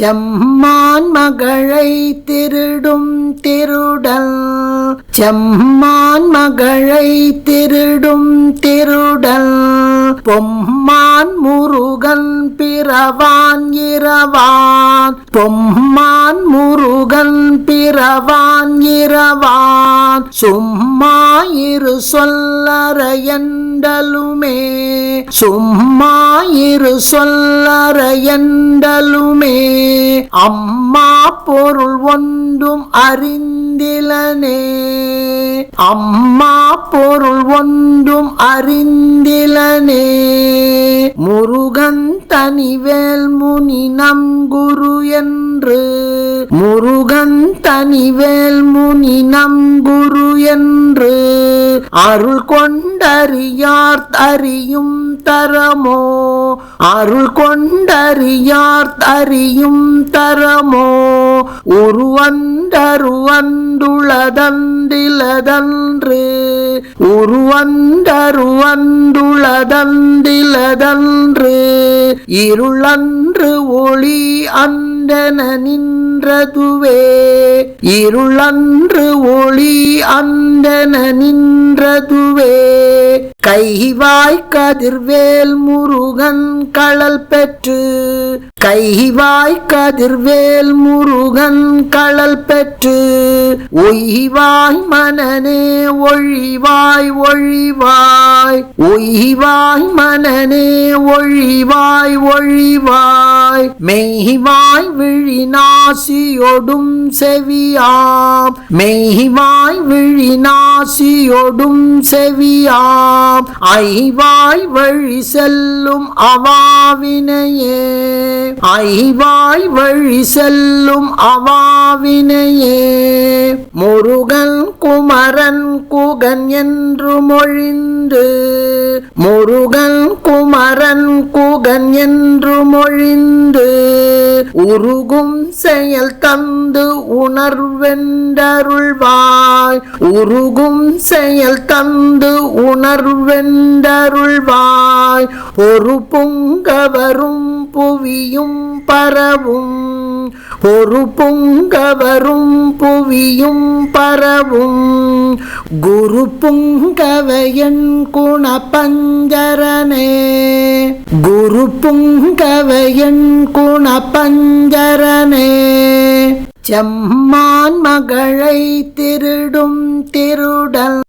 செம்மான் மகளை திருடும் திருடல். செம்மான் மகளை திருடும் திருடல். பொம்மான் முருகன் பிறவான் இரவான். பொம்மான் முருகன் பிறவான் இரவான். சும்மா இரு சொல்லறையண்டலுமே. சும்மா இரு சொல்லறையண்டலுமே. அம்மா பொருள் ஒன்றும் அறிந்திலனே. அம்மா பொருள் ஒன்றும் அறிந்திலனே. முருகன் தனிவேல் முனி நம் குரு என்று. முருகன் தனிவேல் முனி நம் குரு என்று. அருள் கொண்டறியார் அறியும் தரமோ? அருள் கொண்டறியார் அறியும் தரமோ? உருவண்டருவண்டுளதண்டிலதன்று உருவண்டருவண்டுளதண்டிலதன்று இருளன்று ஒளி அண்டன நின்றதுவே. இருளன்று ஒளி அண்டன நின்றதுவே. கைவாய் கதிர்வேல் முருகன் களல் பெற்று. கைவாய் கதிர்வேல் முரு களல் பெற்று ஒய்வாய் மனனே ஒழிவாய் ஒழிவாய். ஒய்வாய் மனனே ஒழிவாய் ஒழிவாய். மெய்வாய் விழிநாசியொடும் செவியாம். மெய்வாய் விழிநாசியொடும் செவியாம். ஐவாய் வழி செல்லும் அவாவினையே. ஐவாய் வழி செல்லும் அவாவினையே. முருகன் குமரன் குகன் என்று மொழிந்து முருகன் குமரன் குகன் என்று மொழிந்து உருகும் செயல் தந்து உணர்வென்றருள்வாய். உருகும் செயல் தந்து உணர்வென்றருள்வாய். பொருளாய் பொறுப்புங்க வரும் புவியும் பரவும். பொறுப்புங்க வரும் புவியும் பரவும். குரு புங்கவையன் குணபஞ்சரனே. குரு புங்கவையன் குணபஞ்சரனே. செம்மான் மகளை திருடும் திருடல்